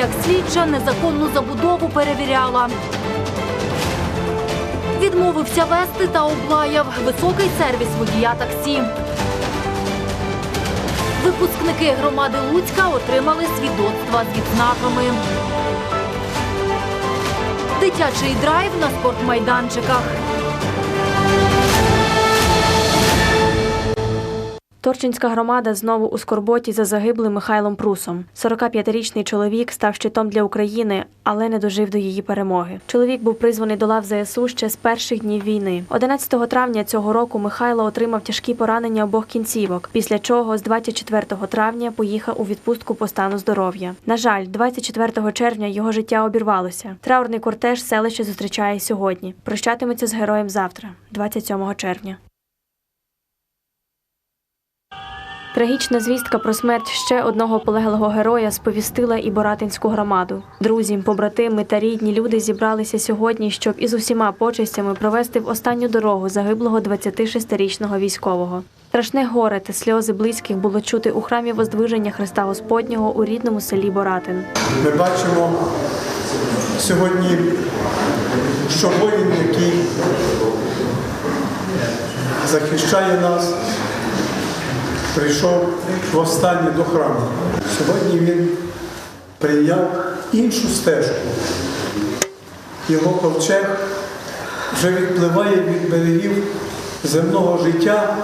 як слідча незаконну забудову перевіряла. Відмовився вести та облаяв високий сервіс водія таксі. Випускники громади Луцька отримали свідоцтва з відзнаками. Дитячий драйв на спортмайданчиках. Торчинська громада знову у скорботі за загиблим Михайлом Прусом. 45-річний чоловік став щитом для України, але не дожив до її перемоги. Чоловік був призваний до лав ЗСУ ще з перших днів війни. 11 травня цього року Михайло отримав тяжкі поранення обох кінцівок, після чого з 24 травня поїхав у відпустку по стану здоров'я. На жаль, 24 червня його життя обірвалося. Траурний кортеж селище зустрічає сьогодні. Прощатиметься з героєм завтра, 27 червня. Трагічна звістка про смерть ще одного полеглого героя сповістила і Боратинську громаду. Друзі, побратими та рідні люди зібралися сьогодні, щоб із усіма почестями провести в останню дорогу загиблого 26-річного військового. Страшне горе та сльози близьких було чути у храмі Воздвиження Христа Господнього у рідному селі Боратин. Ми бачимо сьогодні, що воїн, який захищає нас, прийшов востаннє до храму. Сьогодні він прийняв іншу стежку. Його ковчег вже відпливає від берегів земного життя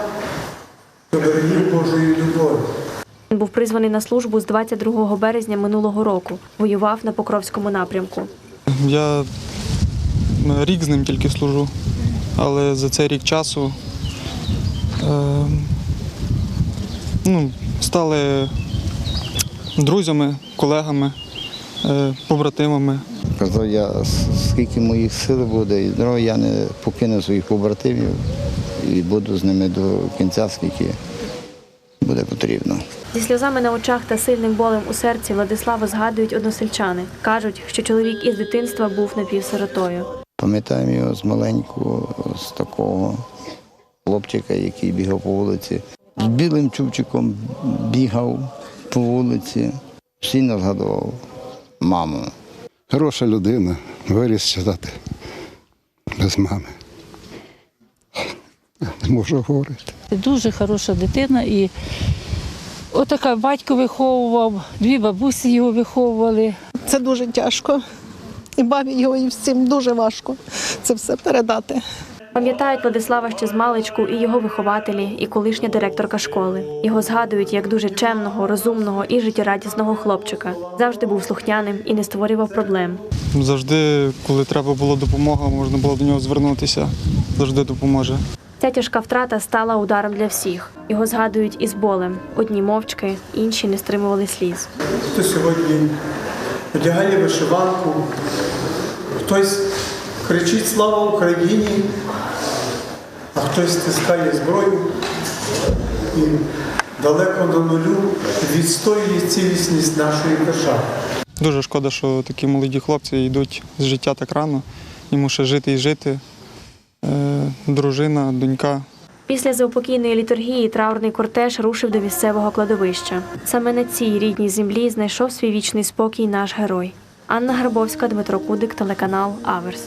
до берегів Божої любові. Він був призваний на службу з 22 березня минулого року. Воював на Покровському напрямку. Я рік з ним тільки служу, але за цей рік часу е, ну, стали друзями, колегами, е, побратимами. Казав я, скільки моїх сил буде і здоров'я, я не покину своїх побратимів і буду з ними до кінця, скільки буде потрібно. Зі сльозами на очах та сильним болем у серці Владислава згадують односельчани. Кажуть, що чоловік із дитинства був напівсиротою. Пам'ятаємо його з маленького, з такого хлопчика, який бігав по вулиці. З білим чубчиком бігав по вулиці, постійно згадував маму. Хороша людина, виріс читати без мами. Не можу говорити. Дуже хороша дитина і отака батько виховував, дві бабусі його виховували. Це дуже тяжко. І бабі його і всім дуже важко це все передати. Пам'ятають Владислава ще з маличку і його вихователі, і колишня директорка школи. Його згадують як дуже чемного, розумного і життєрадісного хлопчика. Завжди був слухняним і не створював проблем. Завжди, коли треба була допомога, можна було до нього звернутися. Завжди допоможе. Ця тяжка втрата стала ударом для всіх. Його згадують із болем. Одні мовчки, інші не стримували сліз. Хто сьогодні одягає вишиванку, хтось кричить Слава Україні, а хтось стискає зброю і далеко до нулю відстоює цілісність нашої держави. Дуже шкода, що такі молоді хлопці йдуть з життя так рано. Йому ще жити і жити. Е, дружина, донька. Після заупокійної літургії траурний кортеж рушив до місцевого кладовища. Саме на цій рідній землі знайшов свій вічний спокій наш герой. Анна Грабовська, Дмитро Кудик, телеканал Аверс.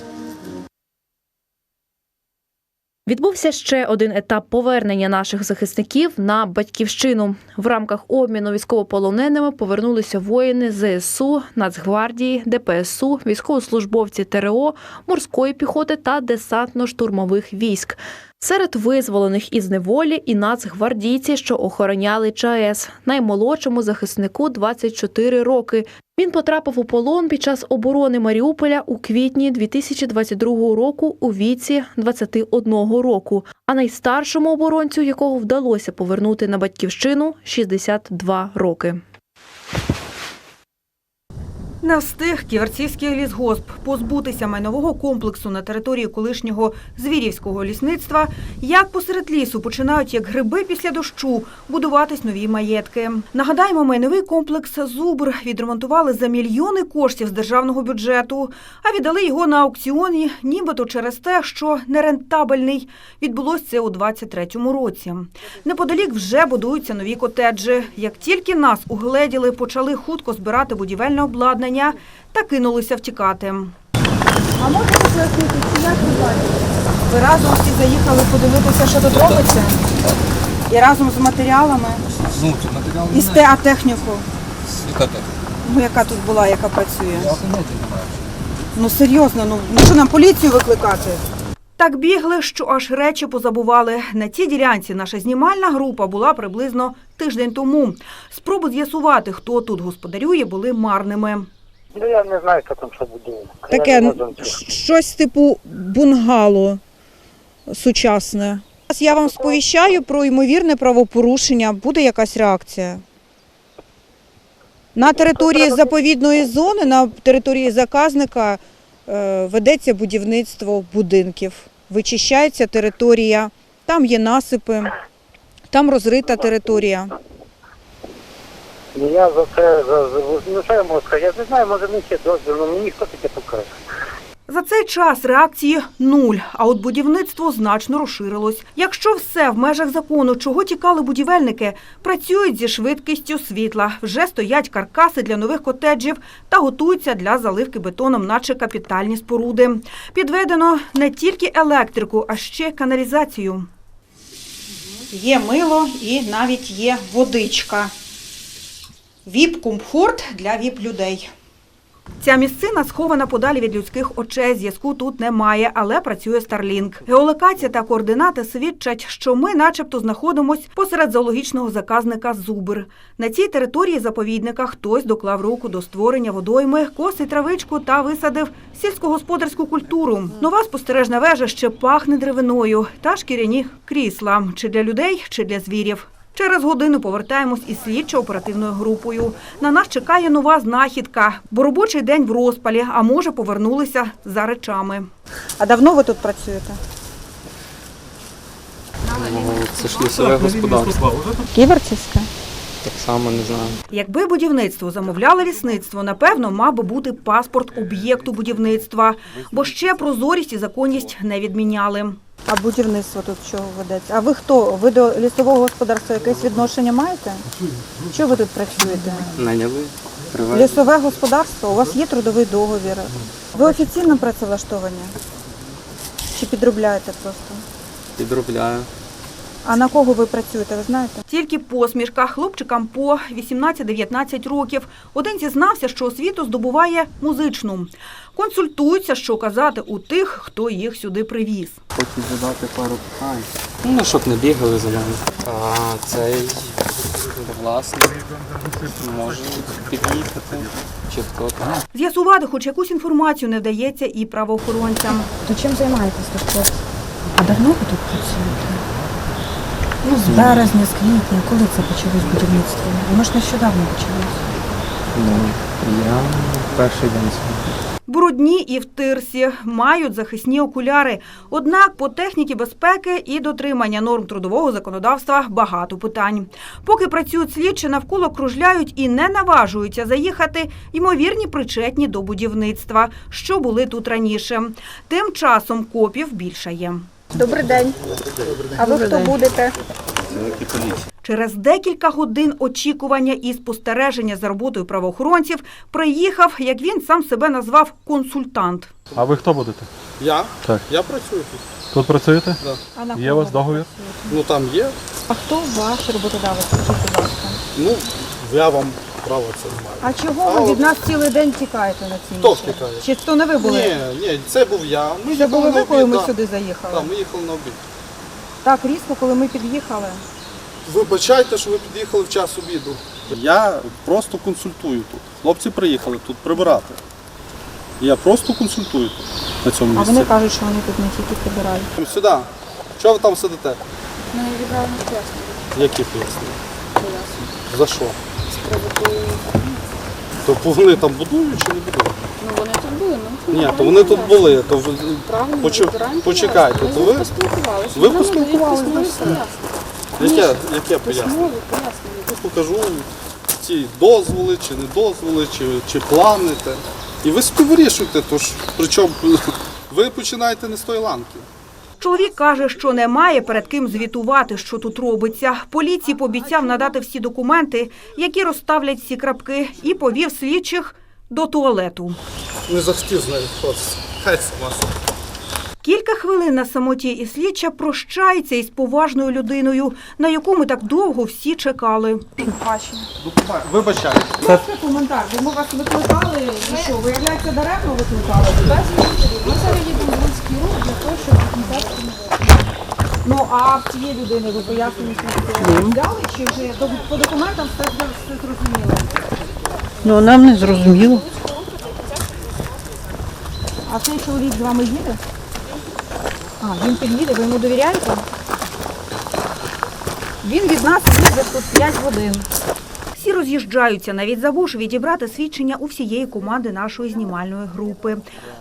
Відбувся ще один етап повернення наших захисників на батьківщину. В рамках обміну військовополоненими повернулися воїни ЗСУ, Нацгвардії, ДПСУ, військовослужбовці ТРО, морської піхоти та десантно-штурмових військ. Серед визволених із неволі і нацгвардійці, що охороняли ЧАЕС. Наймолодшому захиснику 24 роки. Він потрапив у полон під час оборони Маріуполя у квітні 2022 року у віці 21 року, а найстаршому оборонцю, якого вдалося повернути на батьківщину 62 роки. Не встиг Ківерцівський лісгосп позбутися майнового комплексу на території колишнього Звірівського лісництва, як посеред лісу починають, як гриби після дощу, будуватись нові маєтки. Нагадаємо, майновий комплекс Зубр відремонтували за мільйони коштів з державного бюджету, а віддали його на аукціоні, нібито через те, що нерентабельний. Відбулось це у 23-му році. Неподалік вже будуються нові котеджі. Як тільки нас угледіли, почали хутко збирати будівельне обладнання здання та кинулися втікати. А можете пояснити, чи як ви бачите? Ви разом всі заїхали подивитися, що тут робиться? І разом з матеріалами? Ну, матеріал І з театехніку, Яка так? ну, яка тут була, яка працює? Я поняття не маю. Ну серйозно, ну, ну що нам поліцію викликати? Так бігли, що аж речі позабували. На цій ділянці наша знімальна група була приблизно тиждень тому. Спроби з'ясувати, хто тут господарює, були марними. Ну я не знаю, що там що буде. Таке Я не ну, знаю, щось типу бунгало сучасне. Зараз Я вам сповіщаю про ймовірне правопорушення. Буде якась реакція? На території заповідної зони, на території заказника е, ведеться будівництво будинків. Вичищається територія, там є насипи, там розрита територія. Ну, Я за це за, за ну що я можу сказати? Я не знаю, може мені ще дозвіл, але мені хто таке покаже. За цей час реакції нуль, а от будівництво значно розширилось. Якщо все в межах закону, чого тікали будівельники, працюють зі швидкістю світла. Вже стоять каркаси для нових котеджів та готуються для заливки бетоном, наче капітальні споруди. Підведено не тільки електрику, а ще каналізацію. Є мило і навіть є водичка. Віп-комфорт для віп-людей. Ця місцина схована подалі від людських очей. Зв'язку тут немає, але працює Starlink. Геолокація та координати свідчать, що ми, начебто, знаходимось посеред зоологічного заказника Зубр. На цій території заповідника хтось доклав руку до створення водойми, косить травичку та висадив сільськогосподарську культуру. Нова спостережна вежа ще пахне деревиною та шкіряні крісла чи для людей, чи для звірів. Через годину повертаємось із слідчо-оперативною групою. На нас чекає нова знахідка, бо робочий день в розпалі, а може повернулися за речами. А давно ви тут працюєте? Це ж лісове господарство. Ківерцівське? Так само не знаю. Якби будівництво замовляло лісництво, напевно, мав би бути паспорт об'єкту будівництва, бо ще прозорість і законність не відміняли. А будівництво тут чого ведеться? А ви хто? Ви до лісового господарства якесь відношення маєте? Що ви тут працюєте? Наняли, Лісове господарство, у вас є трудовий договір. Ви офіційно працевлаштовані? Чи підробляєте просто? підробляю. А на кого ви працюєте, ви знаєте? Тільки посмішка хлопчикам по 18-19 років. Один зізнався, що освіту здобуває музичну. Консультуються, що казати у тих, хто їх сюди привіз. Хочу задати пару питань. Ну, щоб не бігали за мене. А цей власник може під'їхати. Чи хто там? З'ясувати хоч якусь інформацію не вдається і правоохоронцям. То чим займаєтесь тут? А давно ви тут працюєте? Ну, з березня, з квітня, коли це почалось будівництво? Воно ж нещодавно почалось. Ну, я перший день сьогодні. Брудні і в тирсі мають захисні окуляри. Однак по техніці безпеки і дотримання норм трудового законодавства багато питань. Поки працюють слідчі, навколо кружляють і не наважуються заїхати ймовірні причетні до будівництва, що були тут раніше. Тим часом копів більше є. Добрий день. А ви хто будете? Через декілька годин очікування і спостереження за роботою правоохоронців приїхав, як він сам себе назвав, консультант. А ви хто будете? Я? Так. Я працюю тут. Тут працюєте? Да. А на Є у вас договір? Ну там є. А хто ваш роботодавець? Скажіть, будь ласка. Ну, я вам право це не маю. А чого ви від нас цілий день тікаєте на цій Хто ніч? втікає? Чи то не ви були? Ні, ні, це був я. Ми Це були на ви, коли ми да. сюди заїхали? Так, ми їхали на обід. Так, різко, коли ми під'їхали. Вибачайте, що ви під'їхали в час обіду. Я просто консультую тут. Хлопці приїхали тут прибирати. Я просто консультую тут, на цьому А місці. вони кажуть, що вони тут не тільки прибирають. Сюди. Чого ви там сидите? Ми відібрали на пояснення. Які пояснення? За що? То вони там будують чи не будують? Ну вони тут були, ну. Ні, то вони тут були. То ви почу- почекайте, то ви поспілкувалися. ви поспілкувалися яке, яке пояснення? Я покажу ці дозволи, чи не дозволи, чи, чи плани. те. І ви собі вирішуйте, тож причому ви починаєте не з тої ланки. Чоловік каже, що не має перед ким звітувати, що тут робиться. Поліції пообіцяв надати всі документи, які розставлять всі крапки, і повів слідчих до туалету. Не захотів з нею. Хай сама. Кілька хвилин на самоті і слідча прощається із поважною людиною, на яку ми так довго всі чекали. Вибачаю. Це коментар, бо ми вас викликали, і що, виявляється, даремно викликали? Ми зараз їдемо в рух для того, щоб Ну, а в цієї людини ви пояснення взяли, чи вже по документам все, все зрозуміло? Ну, нам не зрозуміло. А цей чоловік з вами їде? А, він під'їде, ви йому довіряєте? Він від нас їде тут 5 годин. Всі роз'їжджаються, навіть забувши відібрати свідчення у всієї команди нашої знімальної групи.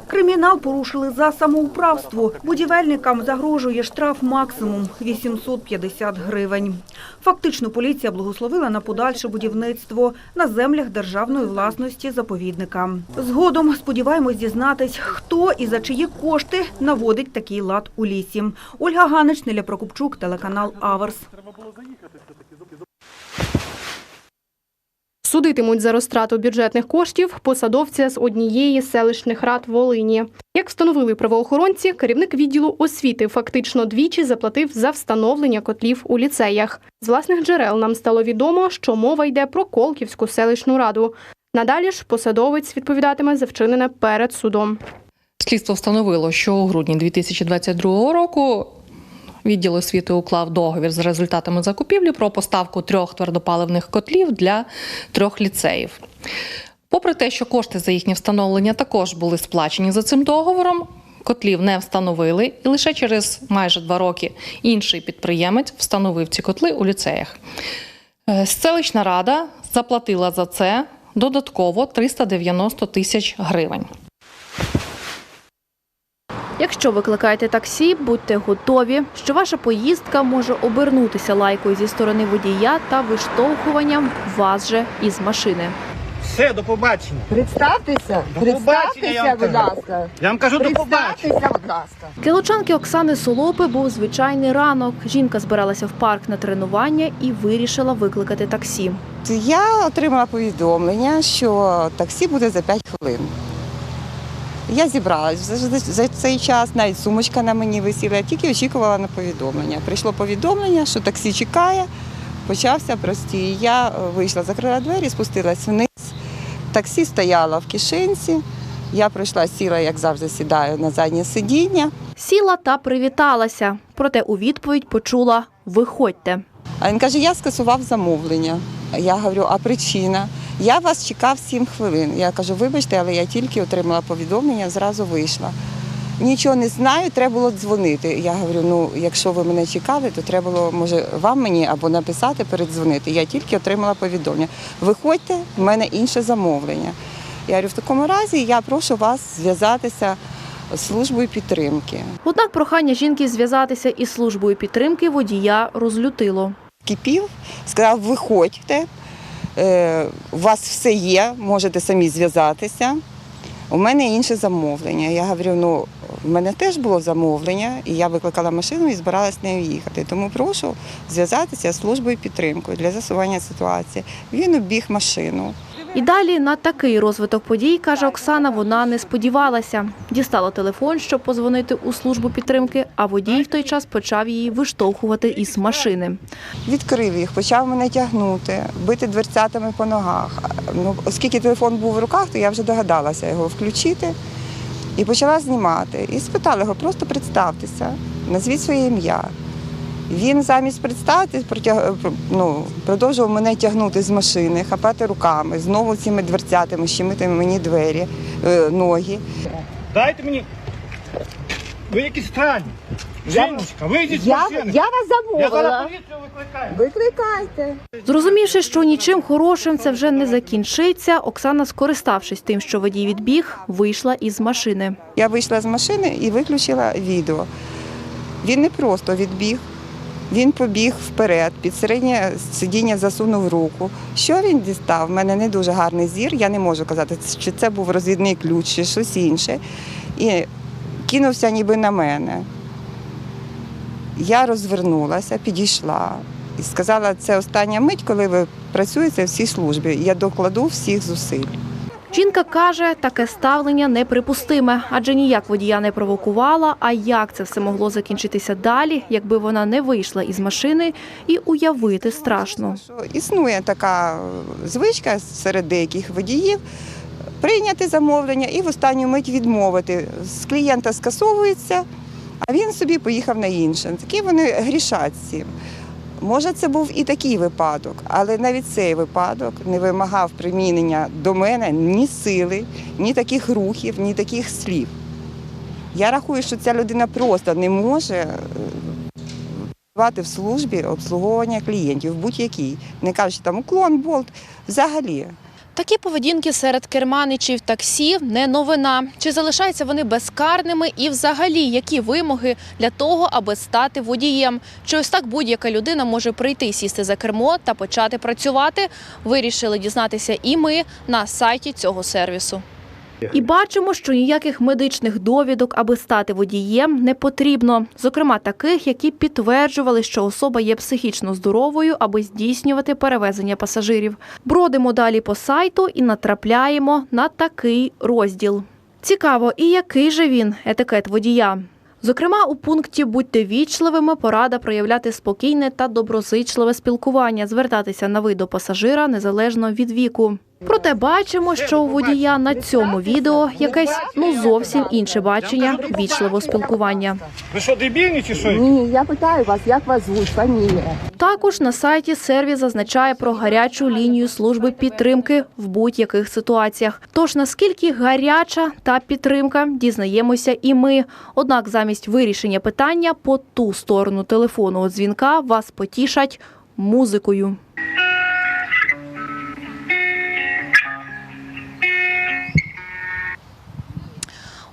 Кримінал порушили за самоуправство. Будівельникам загрожує штраф максимум 850 гривень. Фактично, поліція благословила на подальше будівництво на землях державної власності заповідника. Згодом сподіваємось дізнатись, хто і за чиї кошти наводить такий лад у лісі. Ольга Ганич, Неля Прокопчук, телеканал Аверс. Судитимуть за розтрату бюджетних коштів посадовця з однієї з селищних рад Волині. Як встановили правоохоронці, керівник відділу освіти фактично двічі заплатив за встановлення котлів у ліцеях. З власних джерел нам стало відомо, що мова йде про Колківську селищну раду. Надалі ж посадовець відповідатиме за вчинене перед судом. Слідство встановило, що у грудні 2022 року відділ освіти уклав договір з результатами закупівлі про поставку трьох твердопаливних котлів для трьох ліцеїв. Попри те, що кошти за їхнє встановлення також були сплачені за цим договором, котлів не встановили, і лише через майже два роки інший підприємець встановив ці котли у ліцеях. Е, Селищна рада заплатила за це додатково 390 тисяч гривень. Якщо викликаєте таксі, будьте готові, що ваша поїздка може обернутися лайкою зі сторони водія та виштовхуванням вас же із машини. Все, до побачення. Представтеся, До побачення, я представтеся, вам будь кажу. ласка. Я вам кажу до побачення. Представтеся, будь ласка. Для лучанки Оксани Солопи був звичайний ранок. Жінка збиралася в парк на тренування і вирішила викликати таксі. Я отримала повідомлення, що таксі буде за 5 хвилин. Я зібралась за, цей час, навіть сумочка на мені висіла, я тільки очікувала на повідомлення. Прийшло повідомлення, що таксі чекає, почався простій. Я е, вийшла, закрила двері, спустилась вниз. Таксі стояло в кишенці. Я прийшла, сіла, як завжди, сідаю на заднє сидіння. Сіла та привіталася, проте у відповідь почула Виходьте. А він каже, я скасував замовлення. Я говорю, а причина? Я вас чекав 7 хвилин. Я кажу, вибачте, але я тільки отримала повідомлення, зразу вийшла. Нічого не знаю, треба було дзвонити. Я говорю, ну якщо ви мене чекали, то треба було, може, вам мені або написати, передзвонити. Я тільки отримала повідомлення. Виходьте, в мене інше замовлення. Я говорю, в такому разі я прошу вас зв'язатися з службою підтримки. Однак прохання жінки зв'язатися із службою підтримки водія розлютило. кипів, сказав, виходьте, у вас все є, можете самі зв'язатися. У мене інше замовлення. Я говорю, ну, в мене теж було замовлення, і я викликала машину і збиралась нею їхати. Тому прошу зв'язатися з службою підтримки для засування ситуації. Він обіг машину. І далі на такий розвиток подій, каже Оксана, вона не сподівалася. Дістала телефон, щоб позвонити у службу підтримки, а водій в той час почав її виштовхувати із машини. Відкрив їх, почав мене тягнути, бити дверцятами по ногах. Ну, оскільки телефон був в руках, то я вже догадалася його включити і почала знімати. І спитала його, просто представтеся, назвіть своє ім'я. Він замість представити протяг... ну, продовжував мене тягнути з машини, хапати руками, знову цими дверцятами, щемити мені двері, е, ноги. Дайте мені. Ви якісь странні. Жіночка, вийдіть з Я- машини. я вас замовила. Я зараз поліцію викликаю. Викликайте. Зрозумівши, що нічим хорошим це вже не закінчиться, Оксана, скориставшись тим, що водій відбіг, вийшла із машини. Я вийшла з машини і виключила відео. Він не просто відбіг, він побіг вперед, під середнє сидіння засунув руку. Що він дістав? У мене не дуже гарний зір, я не можу казати, чи це був розвідний ключ, чи щось інше. І кинувся ніби на мене. Я розвернулася, підійшла і сказала, це остання мить, коли ви працюєте в цій службі. Я докладу всіх зусиль. Жінка каже, таке ставлення неприпустиме, адже ніяк водія не провокувала. А як це все могло закінчитися далі, якби вона не вийшла із машини, і уявити страшно. Існує така звичка серед деяких водіїв прийняти замовлення і в останню мить відмовити. З клієнта скасовується, а він собі поїхав на інше. Такі вони грішать цим. Може, це був і такий випадок, але навіть цей випадок не вимагав примінення до мене ні сили, ні таких рухів, ні таких слів. Я рахую, що ця людина просто не може е, в службі обслуговування клієнтів будь-якій. Не кажучи там уклон, болт, взагалі. Такі поведінки серед керманичів таксі не новина. Чи залишаються вони безкарними і взагалі які вимоги для того, аби стати водієм? Чи ось так будь-яка людина може прийти, сісти за кермо та почати працювати? Вирішили дізнатися і ми на сайті цього сервісу. І бачимо, що ніяких медичних довідок, аби стати водієм, не потрібно. Зокрема, таких, які підтверджували, що особа є психічно здоровою, аби здійснювати перевезення пасажирів. Бродимо далі по сайту і натрапляємо на такий розділ. Цікаво, і який же він етикет водія. Зокрема, у пункті Будьте вічливими порада проявляти спокійне та доброзичливе спілкування, звертатися на ви до пасажира незалежно від віку. Проте бачимо, що у водія на цьому відео якесь ну зовсім інше бачення вічливого спілкування. Ви що, дебільні чи що? Ні, я питаю вас, як вас звуть, фамілія? Також на сайті сервіс зазначає про гарячу лінію служби підтримки в будь-яких ситуаціях. Тож наскільки гаряча та підтримка, дізнаємося і ми. Однак замість вирішення питання по ту сторону телефонного дзвінка вас потішать музикою.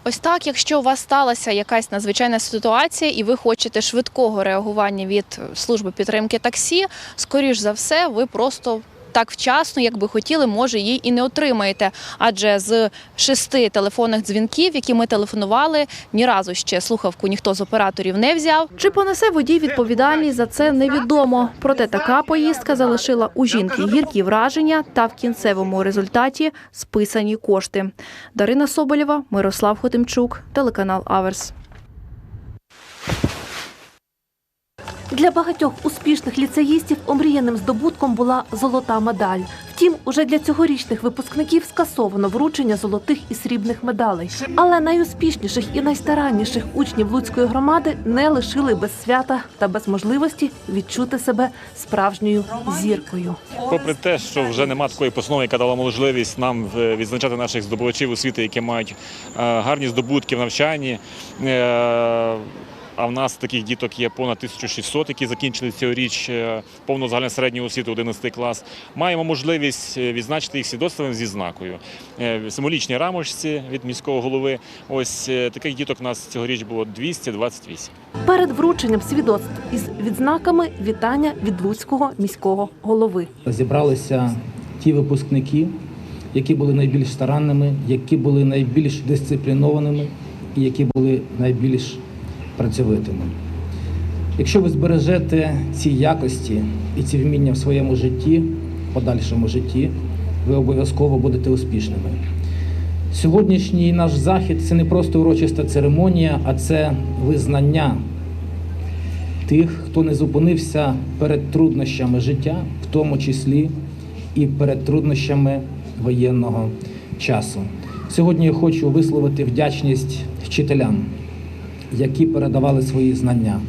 Ось так, якщо у вас сталася якась надзвичайна ситуація, і ви хочете швидкого реагування від служби підтримки таксі, скоріш за все, ви просто так вчасно, як би хотіли, може її і не отримаєте. Адже з шести телефонних дзвінків, які ми телефонували, ні разу ще слухавку ніхто з операторів не взяв. Чи понесе водій відповідальність за це невідомо. Проте така поїздка залишила у жінки гіркі враження та в кінцевому результаті списані кошти. Дарина Соболєва, Мирослав Хотимчук, телеканал Аверс. Для багатьох успішних ліцеїстів омріяним здобутком була золота медаль. Втім, уже для цьогорічних випускників скасовано вручення золотих і срібних медалей. Але найуспішніших і найстаранніших учнів Луцької громади не лишили без свята та без можливості відчути себе справжньою зіркою. Попри те, що вже нема такої постанови, яка дала можливість нам е, відзначати наших здобувачів освіти, які мають е, гарні здобутки в навчанні. А в нас таких діток є понад 1600, які закінчили цьогоріч е, повну загальну середню освіту 11 клас. Маємо можливість е, відзначити їх свідоцтвом зі знакою. Е, в Символічній рамочці від міського голови. Ось таких діток у нас цьогоріч було 228. Перед врученням свідоцтв із відзнаками вітання від Луцького міського голови. зібралися ті випускники, які були найбільш старанними, які були найбільш дисциплінованими і які були найбільш працьовитими. Якщо ви збережете ці якості і ці вміння в своєму житті, в подальшому житті, ви обов'язково будете успішними. Сьогоднішній наш захід це не просто урочиста церемонія, а це визнання тих, хто не зупинився перед труднощами життя, в тому числі і перед труднощами воєнного часу. Сьогодні я хочу висловити вдячність вчителям, які передавали свої знання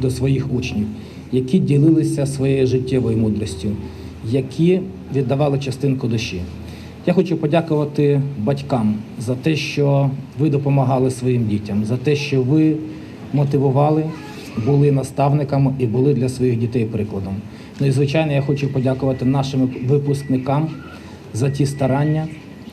до своїх учнів, які ділилися своєю життєвою мудростю, які віддавали частинку душі. Я хочу подякувати батькам за те, що ви допомагали своїм дітям, за те, що ви мотивували, були наставниками і були для своїх дітей прикладом. Ну і звичайно, я хочу подякувати нашим випускникам за ті старання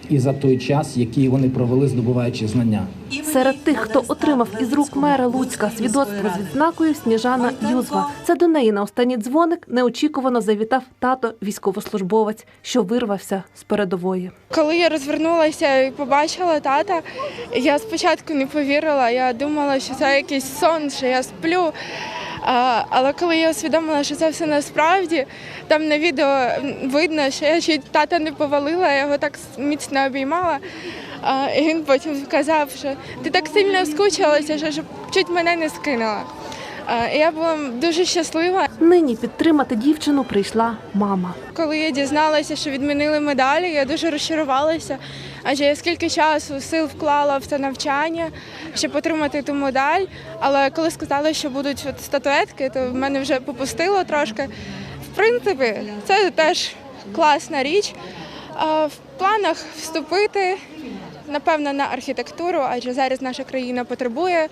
і за той час, який вони провели, здобуваючи знання. Серед тих, хто отримав із рук мера Луцька свідоцтво з відзнакою Сніжана Юзва. Це до неї на останній дзвоник неочікувано завітав тато військовослужбовець, що вирвався з передової. Коли я розвернулася і побачила тата, я спочатку не повірила. Я думала, що це якийсь сон, що я сплю. А, але коли я усвідомила, що це все насправді, там на відео видно, що я ще тата не повалила, я його так міцно обіймала. А, і він потім сказав, що ти так сильно скучилася, що чуть мене не скинула. Я була дуже щаслива. Нині підтримати дівчину прийшла мама. Коли я дізналася, що відмінили медалі, я дуже розчарувалася. Адже я скільки часу сил вклала в це навчання, щоб отримати ту медаль. Але коли сказали, що будуть от статуетки, то в мене вже попустило трошки. В принципі, це теж класна річ. В планах вступити. Напевно, на архітектуру, адже зараз наша країна потребує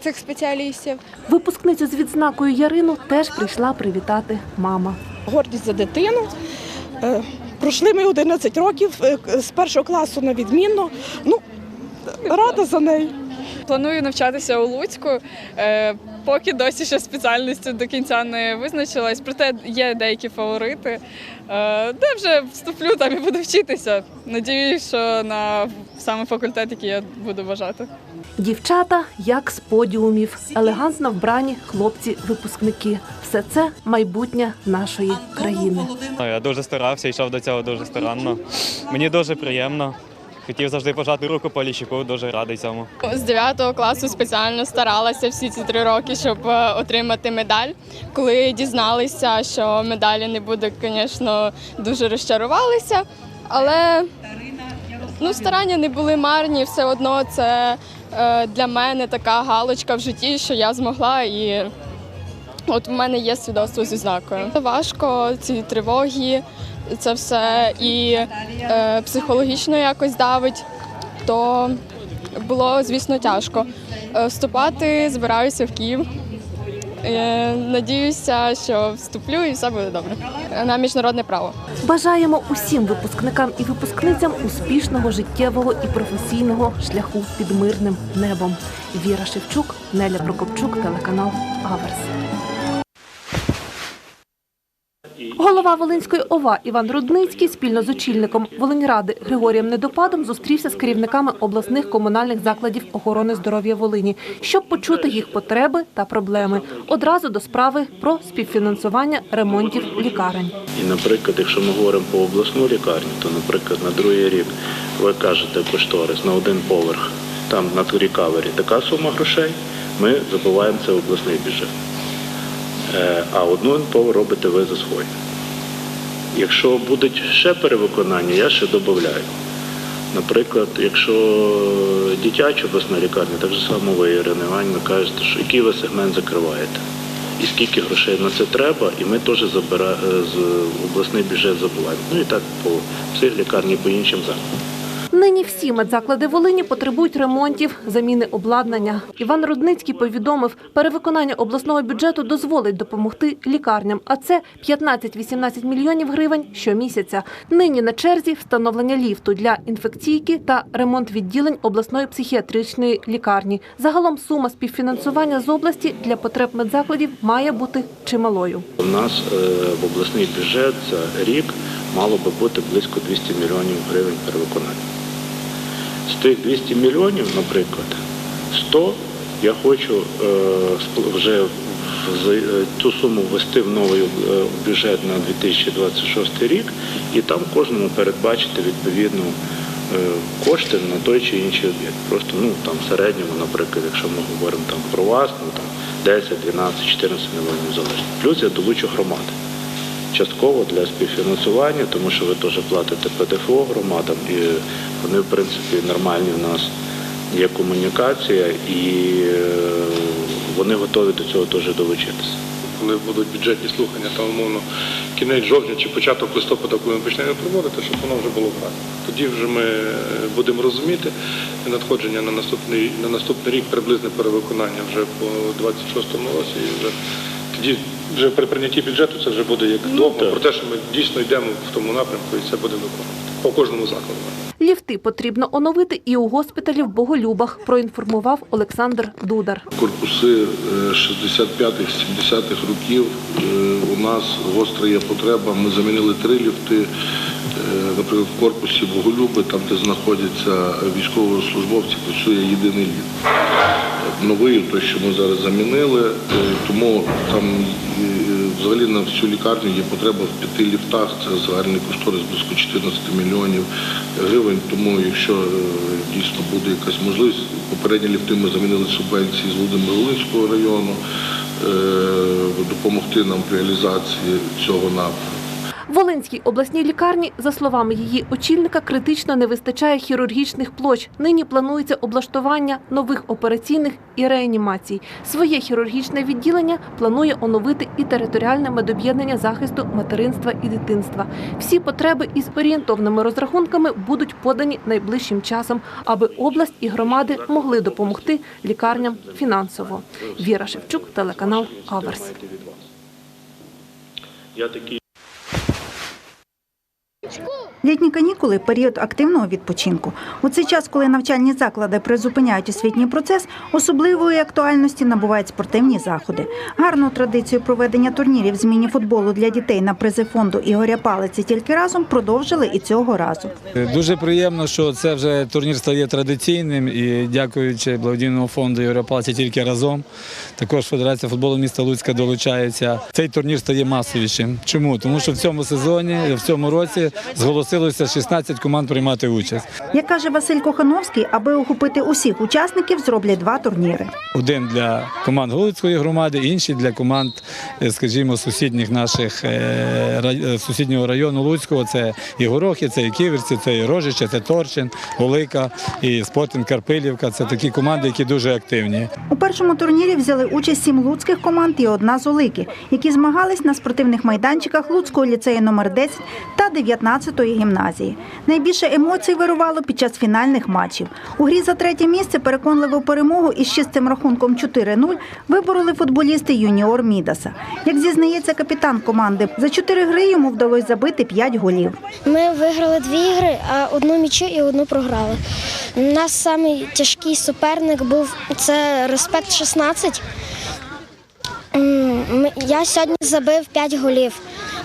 цих спеціалістів. Випускницю з відзнакою Ярину теж прийшла привітати мама. гордість за дитину. Е, Пройшли ми 11 років е, з першого класу на відмінно. Ну, рада за неї. Планую навчатися у Луцьку. Е, Поки досі ще спеціальністю до кінця не визначилась, проте є деякі фаворити. Е, Де вже вступлю, там і буду вчитися. Надіюсь, що на саме факультет, який я буду бажати. Дівчата як з подіумів, елегантно вбрані хлопці-випускники. Все це майбутнє нашої країни. Я дуже старався, йшов до цього дуже старанно. Мені дуже приємно. Хотів завжди пожати руку Поліщуку, дуже радий цьому. З 9 класу спеціально старалася всі ці три роки, щоб е, отримати медаль. Коли дізналися, що медалі не буде, звісно, дуже розчарувалися. Але ну, старання не були марні, все одно це е, для мене така галочка в житті, що я змогла і от в мене є свідоцтво зі знакою. Важко ці тривоги, це все і е, психологічно якось давить, то було, звісно, тяжко. Е, Вступати збираюся в Київ. Е, Надіюся, що вступлю і все буде добре. На міжнародне право. Бажаємо усім випускникам і випускницям успішного життєвого і професійного шляху під мирним небом. Віра Шевчук, Неля Прокопчук, телеканал Аверс. Голова Волинської ОВА Іван Рудницький спільно з очільником Волиньради Григорієм Недопадом зустрівся з керівниками обласних комунальних закладів охорони здоров'я Волині, щоб почути їх потреби та проблеми. Одразу до справи про співфінансування ремонтів лікарень. І, наприклад, якщо ми говоримо про обласну лікарню, то, наприклад, на другий рік ви кажете кошторис на один поверх, там на рікавері така сума грошей, ми забуваємо це в обласний бюджет. Е, А одну поверх робите ви за свої. Якщо будуть ще перевиконання, я ще додаю. Наприклад, якщо дитяча обласна лікарня, так же само ви, Ірина Іванівна, кажете, що який ви сегмент закриваєте і скільки грошей на це треба, і ми теж забира... е, з обласний бюджет забуваємо. Ну і так по всіх лікарні, по іншим закладам. Нині всі медзаклади Волині потребують ремонтів, заміни обладнання. Іван Рудницький повідомив, перевиконання обласного бюджету дозволить допомогти лікарням, а це 15-18 мільйонів гривень щомісяця. Нині на черзі встановлення ліфту для інфекційки та ремонт відділень обласної психіатричної лікарні. Загалом сума співфінансування з області для потреб медзакладів має бути чималою. У нас е, в обласний бюджет за рік мало би бути близько 200 мільйонів гривень перевиконання. З тих 200 мільйонів, наприклад, 100 я хочу е, вже з- е, суму ввести в новий е, бюджет на 2026 рік і там кожному передбачити відповідно кошти на той чи інший об'єкт. Просто ну там в середньому, наприклад, якщо ми говоримо там про вас, ну там 10, 12, 14 мільйонів залежно. Плюс я долучу громади частково для співфінансування, тому що ви теж платите ПДФО громадам, і вони, в принципі, нормальні в нас є комунікація, і е, вони готові до цього теж долучитися. коли будуть бюджетні слухання, там умовно кінець жовтня чи початок листопада, коли ми почнемо проводити, щоб воно вже було в. Тоді вже ми е, будемо розуміти надходження на наступний на наступний рік приблизне перевиконання вже по 26-му році. І вже тоді вже при прийнятті бюджету це вже буде як довго. Про те, що ми дійсно йдемо в тому напрямку, і це буде виконувати по кожному закладу. Ліфти потрібно оновити і у госпіталі в Боголюбах, проінформував Олександр Дудар. Корпуси е, 65-70-х років е, у нас гостра є потреба. Ми замінили три ліфти. Наприклад, в корпусі Боголюби, там, де знаходяться військовослужбовці, працює єдиний ліфт. Новий, той, що ми зараз замінили, е, тому там е, взагалі на всю лікарню є потреба в п'яти ліфтах. Це загальний кошторис близько 14 мільйонів гривень. Тому, якщо е, дійсно буде якась можливість, попередні ліфти ми замінили субвенції з Володимир-Волинського району, е, допомогти нам в реалізації цього напрямку. Волинській обласній лікарні, за словами її очільника, критично не вистачає хірургічних площ. Нині планується облаштування нових операційних і реанімацій. Своє хірургічне відділення планує оновити і територіальне медоб'єднання захисту материнства і дитинства. Всі потреби із орієнтовними розрахунками будуть подані найближчим часом, аби область і громади могли допомогти лікарням фінансово. Віра Шевчук, телеканал Аверс. Літні канікули період активного відпочинку. У цей час, коли навчальні заклади призупиняють освітній процес, особливої актуальності набувають спортивні заходи. Гарну традицію проведення турнірів з міні-футболу для дітей на призи фонду Ігоря Палиці тільки разом продовжили і цього разу. Дуже приємно, що це вже турнір стає традиційним і дякуючи благодійному фонду Європалці тільки разом. Також Федерація футболу міста Луцька долучається. Цей турнір стає масовішим. Чому? Тому що в цьому сезоні, в цьому році зголосилося 16 команд приймати участь. Як каже Василь Кохановський, аби охопити усіх учасників, зроблять два турніри. Один для команд Голицької громади, інший для команд, е, скажімо, сусідніх наших е, е, сусіднього району Луцького. Це і Горохи, це і Ківерці, це і Рожича, це Торчин, Голика і Спортинг Карпилівка. Це такі команди, які дуже активні. У першому турнірі взяли участь сім луцьких команд і одна з Олики, які змагались на спортивних майданчиках Луцького ліцею номер 10 та 19-ї гімназії. Найбільше емоцій вирувало під час фінальних матчів. У грі за третє місце переконливу перемогу із чистим рахунком 4-0 вибороли футболісти юніор Мідаса. Як зізнається капітан команди, за чотири гри йому вдалося забити 5 голів. Ми виграли дві ігри, а одну м'ячу і одну програли. У нас самий тяжкий суперник був це Респект 16. Я сьогодні забив 5 голів.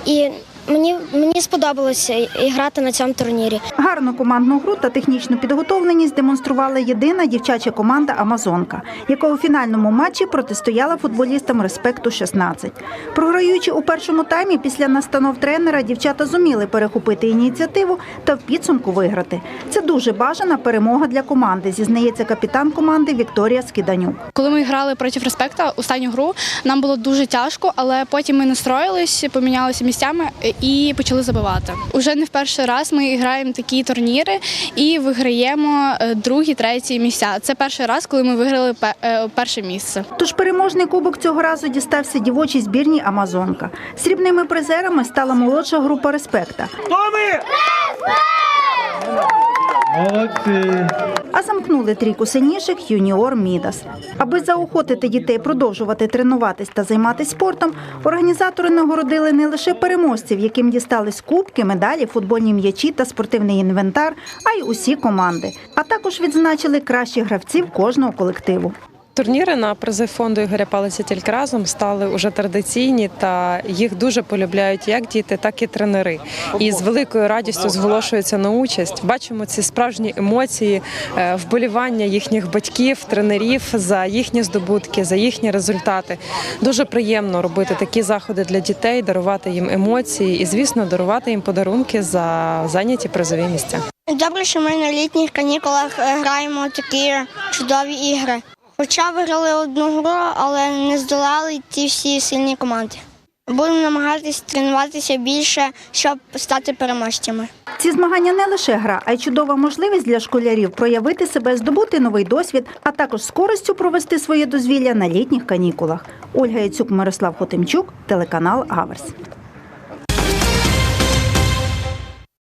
І мені, мені сподобалося і грати на цьому турнірі. Гарну командну гру та технічну підготовленість демонструвала єдина дівчача команда Амазонка, яка у фінальному матчі протистояла футболістам респекту 16. Програючи у першому таймі після настанов тренера, дівчата зуміли перехопити ініціативу та в підсумку виграти. Це дуже бажана перемога для команди, зізнається капітан команди Вікторія Скиданюк. Коли ми грали проти респекта останню гру, нам було дуже тяжко, але потім ми настроїлись, помінялися місцями і почали забивати. Уже не в перший раз ми граємо такі турніри і виграємо е, другі, треті місця. Це перший раз, коли ми виграли е, перше місце. Тож переможний кубок цього разу дістався дівочій збірній Амазонка. Срібними призерами стала молодша група респекта. Молодці. А замкнули трійку синіших юніор Мідас. Аби заохотити дітей продовжувати тренуватись та займатися спортом, організатори нагородили не лише переможців, яким дістались кубки, медалі, футбольні м'ячі та спортивний інвентар, а й усі команди. А також відзначили кращих гравців кожного колективу. Турніри на призи фонду Ігоря Палиця тільки разом стали уже традиційні, та їх дуже полюбляють як діти, так і тренери. І з великою радістю зголошуються на участь. Бачимо ці справжні емоції, е, вболівання їхніх батьків, тренерів за їхні здобутки, за їхні результати. Дуже приємно робити такі заходи для дітей, дарувати їм емоції і, звісно, дарувати їм подарунки за зайняті призові місця. Добре, що ми на літніх канікулах е, граємо такі чудові ігри. Хоча виграли одну гру, але не здолали ті всі сильні команди. Будемо намагатися тренуватися більше, щоб стати переможцями. Ці змагання не лише гра, а й чудова можливість для школярів проявити себе, здобути новий досвід, а також з користю провести своє дозвілля на літніх канікулах. Ольга Яцюк, Мирослав Хотимчук, телеканал Аверс.